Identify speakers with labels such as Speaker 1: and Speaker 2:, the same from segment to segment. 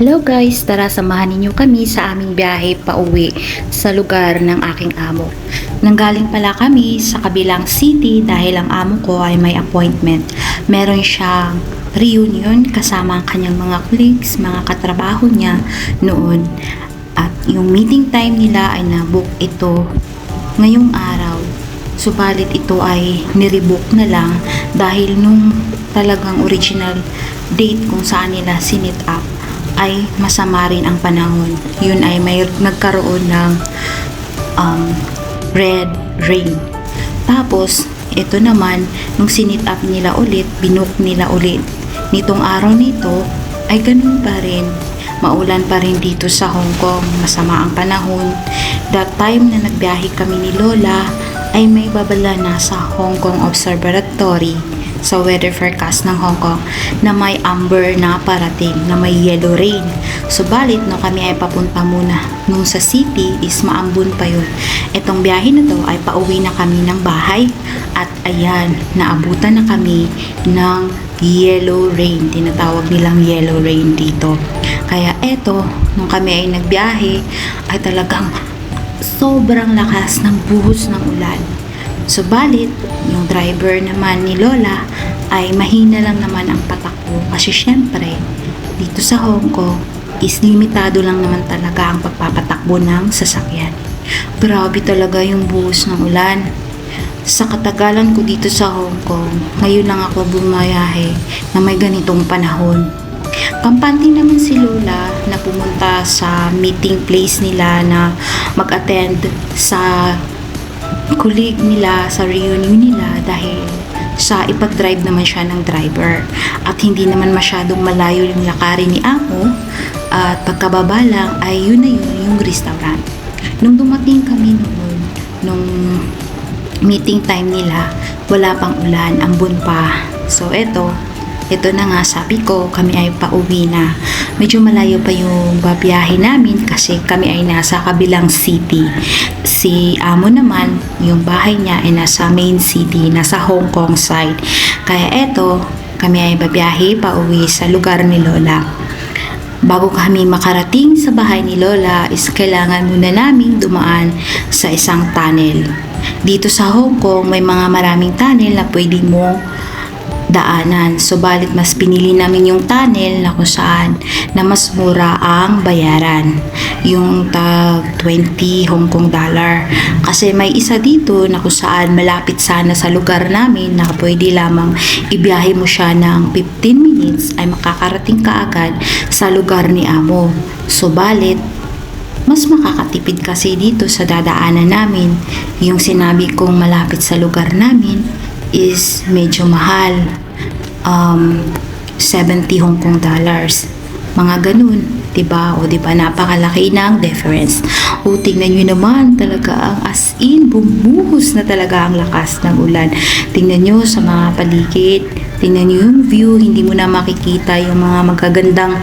Speaker 1: Hello guys, tara samahan ninyo kami sa aming biyahe pauwi sa lugar ng aking amo. Nanggaling pala kami sa kabilang city dahil ang amo ko ay may appointment. Meron siyang reunion kasama ang kanyang mga colleagues, mga katrabaho niya noon. At yung meeting time nila ay nabook ito ngayong araw. Subalit ito ay nirebook na lang dahil nung talagang original date kung saan nila sinit up ay masama rin ang panahon. Yun ay may nagkaroon ng um, red rain. Tapos, ito naman, nung sinit up nila ulit, binook nila ulit. Nitong araw nito, ay ganun pa rin. Maulan pa rin dito sa Hong Kong. Masama ang panahon. That time na nagbiyahe kami ni Lola, ay may babala na sa Hong Kong Observatory sa weather forecast ng Hong Kong na may amber na parating, na may yellow rain. Subalit, no kami ay papunta muna nung sa city is maambun pa yun. Itong biyahe na to ay pauwi na kami ng bahay at ayan, naabutan na kami ng yellow rain. Tinatawag nilang yellow rain dito. Kaya eto, nung kami ay nagbiyahe, ay talagang sobrang lakas ng buhos ng ulan. Subalit, yung driver naman ni Lola ay mahina lang naman ang patakbo kasi syempre, dito sa Hong Kong is limitado lang naman talaga ang pagpapatakbo ng sasakyan. Grabe talaga yung buhos ng ulan. Sa katagalan ko dito sa Hong Kong, ngayon lang ako bumayahe na may ganitong panahon. Kampante naman si Lola na pumunta sa meeting place nila na mag-attend sa colleague nila sa reunion nila dahil sa ipag-drive naman siya ng driver at hindi naman masyadong malayo yung lakarin ni Amo at pagkababa lang ay yun na yun yung restaurant. Nung dumating kami noon, nung meeting time nila, wala pang ulan, ambon pa. So eto, ito na nga sabi ko, kami ay pauwi na. Medyo malayo pa yung babiyahe namin kasi kami ay nasa kabilang city. Si Amo naman, yung bahay niya ay nasa main city, nasa Hong Kong side. Kaya eto, kami ay babiyahe pauwi sa lugar ni Lola. Bago kami makarating sa bahay ni Lola is kailangan muna naming dumaan sa isang tunnel. Dito sa Hong Kong may mga maraming tunnel na pwede mo daanan. Subalit mas pinili namin yung tunnel na kung saan na mas mura ang bayaran. Yung tag 20 Hong Kong dollar. Kasi may isa dito na kung saan malapit sana sa lugar namin na pwede lamang ibiyahe mo siya ng 15 minutes ay makakarating ka agad sa lugar ni Amo. Subalit, mas makakatipid kasi dito sa dadaanan namin. Yung sinabi kong malapit sa lugar namin is medyo mahal. Um, 70 Hong Kong dollars. Mga ganun, 'di ba? O 'di ba napakalaki ng difference. O tingnan niyo naman talaga ang as in bumuhos na talaga ang lakas ng ulan. Tingnan niyo sa mga paligid, tingnan niyo yung view, hindi mo na makikita yung mga magagandang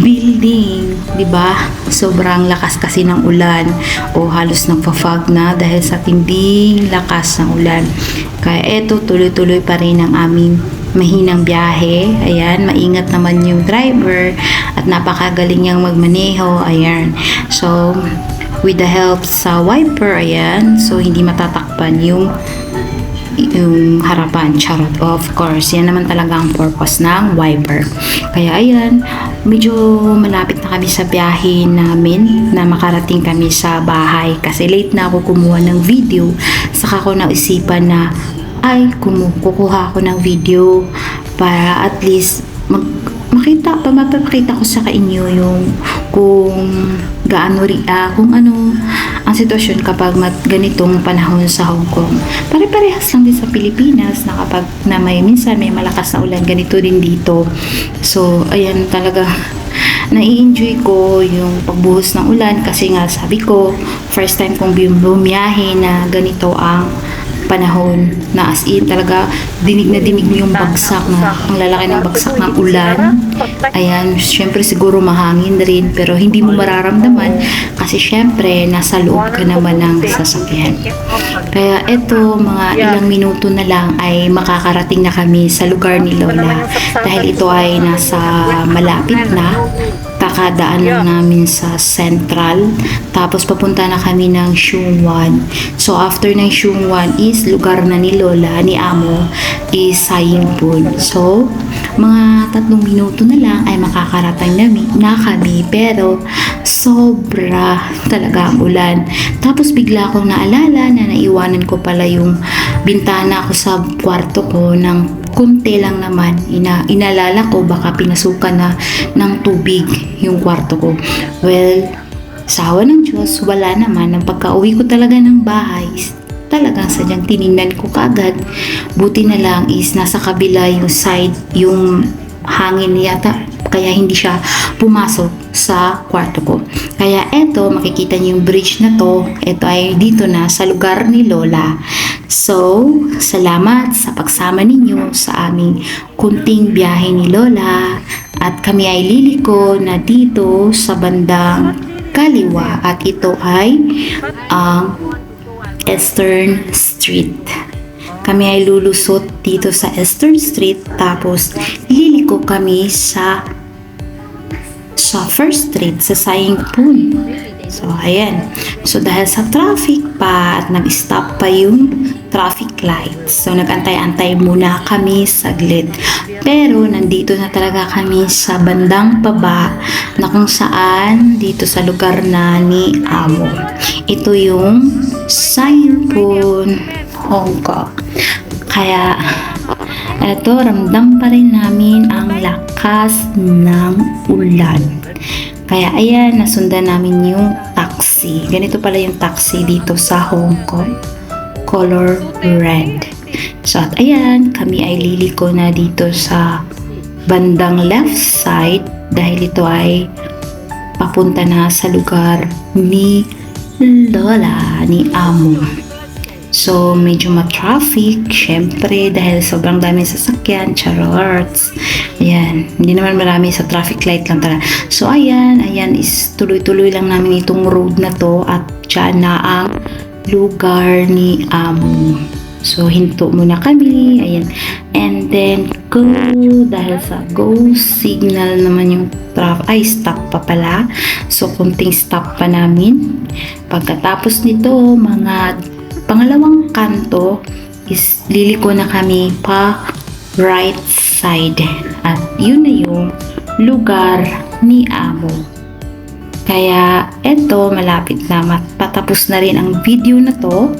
Speaker 1: building, 'di ba? Sobrang lakas kasi ng ulan o halos nagfa-fog na dahil sa tinding lakas ng ulan. Kaya eto tuloy-tuloy pa rin ang aming mahinang biyahe. Ayan, maingat naman yung driver at napakagaling niyang magmaneho. Ayan. So, with the help sa wiper, ayan. So, hindi matatakpan yung yung harapan, charot. Of course, yan naman talaga ang purpose ng wiper. Kaya ayan, medyo malapit na kami sa biyahe namin na makarating kami sa bahay kasi late na ako kumuha ng video. Saka ko naisipan na ay kumu kukuha ako ng video para at least mag makita pa mapapakita ko sa inyo yung kung gaano ah, kung ano ang sitwasyon kapag mat, ganitong panahon sa Hong Kong. Pare-parehas lang din sa Pilipinas na kapag na may minsan may malakas na ulan ganito din dito. So ayan talaga nai-enjoy ko yung pagbuhos ng ulan kasi nga sabi ko first time kong bumiyahe na ganito ang panahon na as in talaga dinig na dinig mo yung bagsak na ang lalaki ng bagsak ng ulan. Ayan, syempre siguro mahangin rin pero hindi mo mararamdaman kasi syempre nasa loob ka naman ng sasakyan. Kaya eto, mga ilang minuto na lang ay makakarating na kami sa lugar ni Lola dahil ito ay nasa malapit na kakadaan lang namin sa Central. Tapos papunta na kami ng Shungwan. So after ng Shungwan is lugar na ni Lola, ni Amo, is Sayingpun. So, mga tatlong minuto na lang ay makakarating na, na kami. Pero sobra talaga ang ulan. Tapos bigla akong naalala na naiwanan ko pala yung bintana ko sa kwarto ko ng kunti lang naman. Ina, inalala ko baka pinasukan na ng tubig yung kwarto ko. Well, sa awa ng Diyos, wala naman. Nang pagka-uwi ko talaga ng bahay, talagang sadyang tiningnan ko kagad. Buti na lang is nasa kabila yung side, yung hangin yata. Kaya hindi siya pumasok sa kwarto ko. Kaya eto, makikita niyo yung bridge na to. Ito ay dito na sa lugar ni Lola. So, salamat sa pagsama ninyo sa aming kunting biyahe ni Lola. At kami ay liliko na dito sa bandang kaliwa. At ito ay ang Eastern Street. Kami ay lulusot dito sa Eastern Street tapos liliko kami sa sa First Street sa Sayingpun. So, ayan. So, dahil sa traffic pa at nag-stop pa yung traffic lights. So, nag-antay-antay muna kami saglit. Pero, nandito na talaga kami sa bandang baba na kung saan dito sa lugar na ni Amo. Ito yung Sayingpun, Hong Kong. Kaya, eto, ramdam pa rin namin ang lakas ng ulan. Kaya ayan, nasundan namin yung taxi. Ganito pala yung taxi dito sa Hong Kong. Color red. So at ayan, kami ay liliko na dito sa bandang left side dahil ito ay papunta na sa lugar ni Lola, ni Amo. So, medyo ma-traffic, syempre, dahil sobrang daming sasakyan, charorts. Ayan, hindi naman marami sa traffic light lang talaga. So, ayan, ayan is tuloy-tuloy lang namin itong road na to at dyan na ang lugar ni Amo. So, hinto muna kami, ayan. And then, go, dahil sa go signal naman yung traffic, ay, stop pa pala. So, kunting stop pa namin. Pagkatapos nito, mga pangalawang kanto is liliko na kami pa right side. At yun na yung lugar ni Amo. Kaya eto malapit na patapos na rin ang video na to.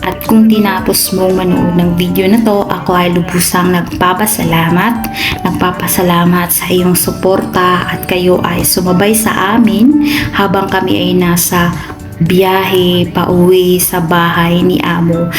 Speaker 1: At kung tinapos mong manood ng video na to ako ay lubusang nagpapasalamat. Nagpapasalamat sa iyong suporta at kayo ay sumabay sa amin habang kami ay nasa biyahe pauwi sa bahay ni Amo